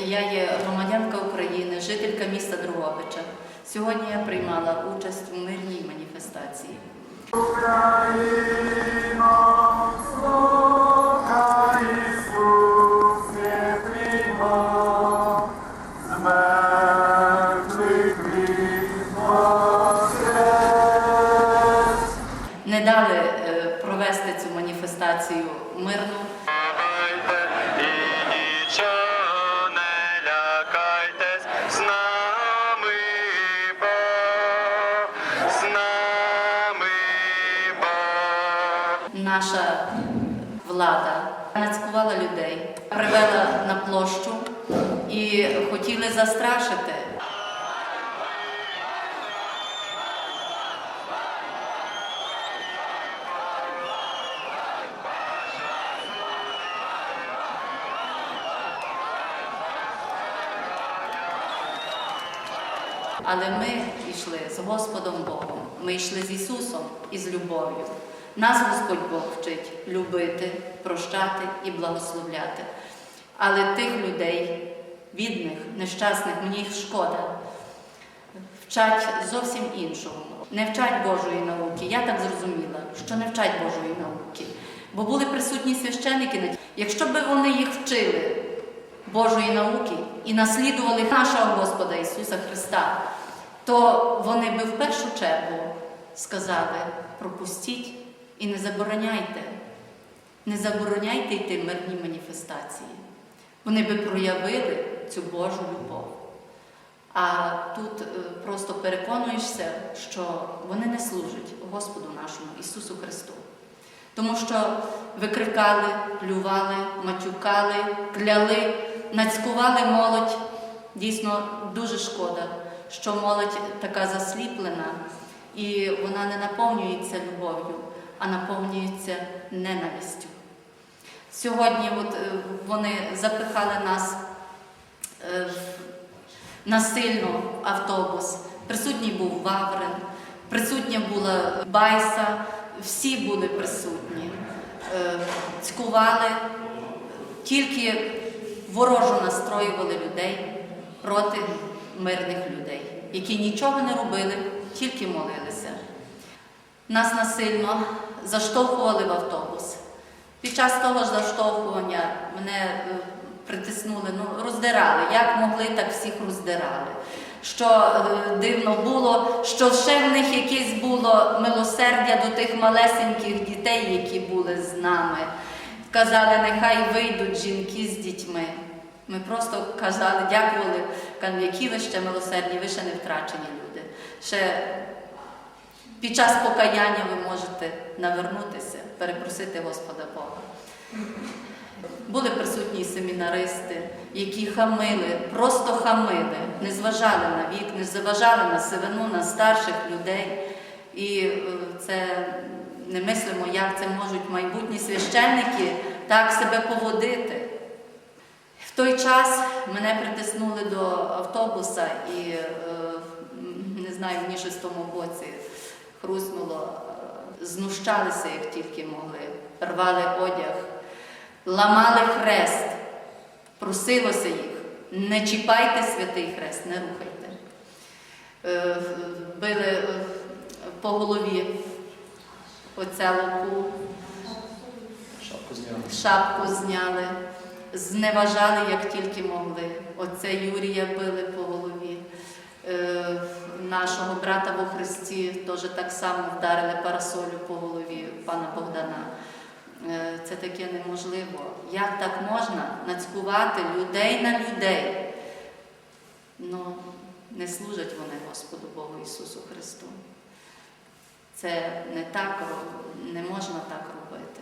Я є громадянка України, жителька міста Дрогобича. Сьогодні я приймала участь у мирній маніфестації. Не дали е, провести цю маніфестацію мирно. Наша влада нацькувала людей, привела на площу і хотіли застрашити. Але ми йшли з Господом Богом, ми йшли з Ісусом і з любов'ю. Нас Господь Бог вчить любити, прощати і благословляти. Але тих людей, бідних, нещасних, мені їх шкода, вчать зовсім іншого. Не вчать Божої науки. Я так зрозуміла, що не вчать Божої науки. Бо були присутні священики. Якщо б вони їх вчили Божої науки і наслідували нашого Господа Ісуса Христа, то вони би в першу чергу сказали: пропустіть і не забороняйте. Не забороняйте йти мирні маніфестації. Вони би проявили цю Божу любов. А тут е, просто переконуєшся, що вони не служать Господу нашому Ісусу Христу. Тому що викрикали, плювали, матюкали, кляли, нацькували молодь. Дійсно, дуже шкода, що молодь така засліплена, і вона не наповнюється любов'ю, а наповнюється ненавистю. Сьогодні от, е, вони запихали нас е, в насильно автобус. Присутній був Ваврин, присутня була Байса, всі були присутні. Е, Цькували, тільки ворожо настроювали людей проти мирних людей, які нічого не робили, тільки молилися. Нас насильно заштовхували в автобус. Під час того ж заштовхування мене е, притиснули, ну роздирали. Як могли, так всіх роздирали. Що е, дивно було, що ще в них якесь було милосердя до тих малесеньких дітей, які були з нами. Казали, нехай вийдуть жінки з дітьми. Ми просто казали, дякували, які ви ще милосердні, ви ще не втрачені люди. Ще під час покаяння ви можете навернутися, перепросити Господа Бога. Були присутні семінаристи, які хамили, просто хамили, не зважали на вік, не зважали на сивину, на старших людей. І е, це не мислимо, як це можуть майбутні священники так себе поводити. В той час мене притиснули до автобуса і е, не знаю, в шестому боці хруснуло, е, знущалися, як тільки могли, рвали одяг, ламали хрест, просилося їх, не чіпайте святий хрест, не рухайте. Е, Били е, по голові оця луку, Шапку зняли. шапку зняли, зневажали, як тільки могли. Оце Юрія били по нашого брата во Христі теж так само вдарили парасолю по голові пана Богдана. Е, це таке неможливо. Як так можна нацькувати людей на людей? Ну, не служать вони Господу Богу Ісусу Христу. Це не так, не можна так робити.